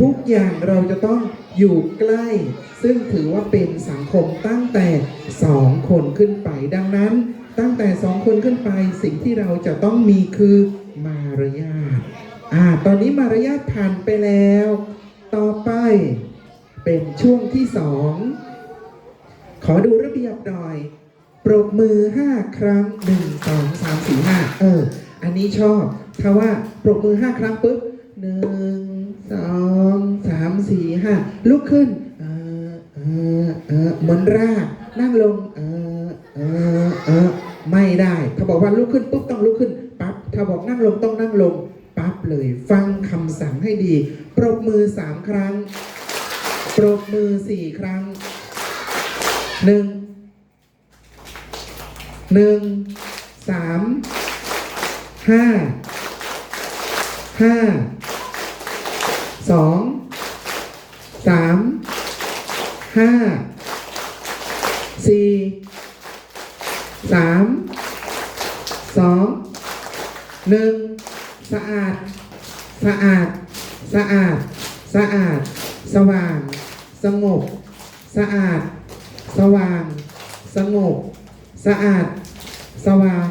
ทุกอย่างเราจะต้องอยู่ใกล้ ซึ่งถือว่าเป็นสังคมตั้งแต่สองคนขึ้นไป ดังนั้นตั้งแต่สองคนขึ้นไปสิ่งที่เราจะต้องมีคือมารยาทอ่าตอนนี้มารยาทผ่านไปแล้ว ต่อไปเป็นช่วงที่สองขอดูระเบียบหน่อย ปรบมือ5ครั้ง1 2 3 4 5เออ อันนี้ชอบ ถ้าว่าปรบมือ5ครั้งปุ๊บ1 2 3 4 5 ลุกขึ้นเออเออเออเหมือนรากนั่งลงเออเออเออไม่ได้ ถ้าบอกว่าลุกขึ้นปุ๊บต้องลุกขึ้นปั๊บ ถ้าบอกนั่งลงต้องนั่งลงปั๊บเลย ฟังคำสั่งให้ดี ปรบมือ3ครั้ง ปรบมือ4ครั้งหนึ่งหนึ่งสามห้าห้าสอง สามห้าสี่สามสองหนึ่งสะอาด สะอาด สะอาด สะอาด สว่าง สงบ สะอาด สว่าง สงบ สะอาด สว่าง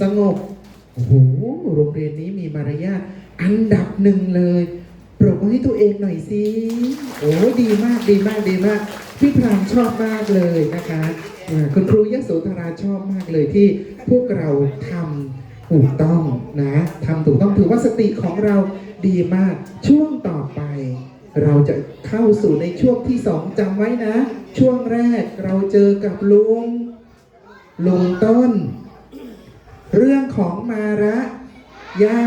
สงบ โอ้โห โรงเรียนนี้มีมารยาทอันดับหนึ่งเลย ปรบมือให้ตัวเองหน่อยสิโอ้ดีมากดีมากดีมาก พี่พรามชอบมากเลยนะคะคุณครูยโสธราชอบมากเลยที่พวกเราทำถูกต้องนะทำถูกต้องถือว่าสติของเราดีมากช่วงต่อไป เราจะเข้าสู่ในช่วงที่สองจำไว้นะ ช่วงแรกเราเจอกับลุงลุงต้น เรื่องของมาระยา